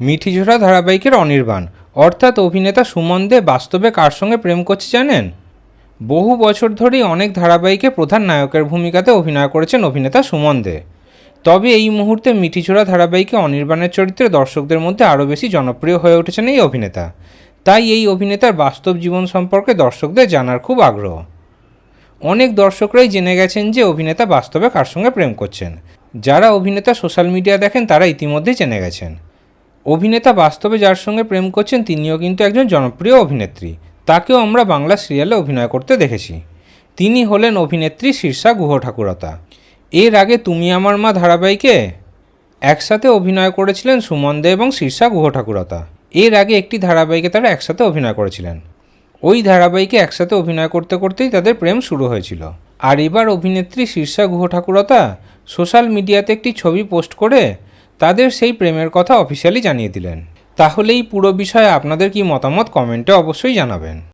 মিঠিঝোড়া ধারাবাহিকের অনির্বাণ। অর্থাৎ অভিনেতা সুমন দে বাস্তবে কার সঙ্গে প্রেম করছে জানেন? বহু বছর ধরেই অনেক ধারাবাহিকে প্রধান নায়কের ভূমিকাতে অভিনয় করেছেন অভিনেতা সুমন দে। তবে এই মুহূর্তে মিঠিঝোড়া ধারাবাহিকে অনির্বাণের চরিত্রে দর্শকদের মধ্যে আরও বেশি জনপ্রিয় হয়ে উঠেছেন এই অভিনেতা। তাই এই অভিনেতার বাস্তব জীবন সম্পর্কে দর্শকদের জানার খুব আগ্রহ। অনেক দর্শকরাই জেনে গেছেন যে অভিনেতা বাস্তবে কার সঙ্গে প্রেম করছেন। যারা অভিনেতা সোশ্যাল মিডিয়া দেখেন তারা ইতিমধ্যেই জেনে গেছেন। অভিনেতা বাস্তবে যার সঙ্গে প্রেম করছেন তিনিও কিন্তু একজন জনপ্রিয় অভিনেত্রী। তাকেও আমরা বাংলা সিরিয়ালে অভিনয় করতে দেখেছি। তিনি হলেন অভিনেত্রী শীর্ষা গুহ ঠাকুরতা এর আগে তুমি আমার মা ধারাবাহিকে একসাথে অভিনয় করেছিলেন সুমন দে এবং শীর্ষা গুহ ঠাকুরতা এর আগে একটি ধারাবাহিকে তারা একসাথে অভিনয় করেছিলেন। ওই ধারাবাহিকে একসাথে অভিনয় করতে করতেই তাদের প্রেম শুরু হয়েছিল। আর এবার অভিনেত্রী শীর্ষা গুহ ঠাকুরতা সোশ্যাল মিডিয়াতে একটি ছবি পোস্ট করে তাদের সেই প্রেমের কথা অফিসিয়ালি জানিয়ে দিলেন। তাহলে এই পুরো বিষয়ে আপনাদের কি মতামত কমেন্টে অবশ্যই জানাবেন।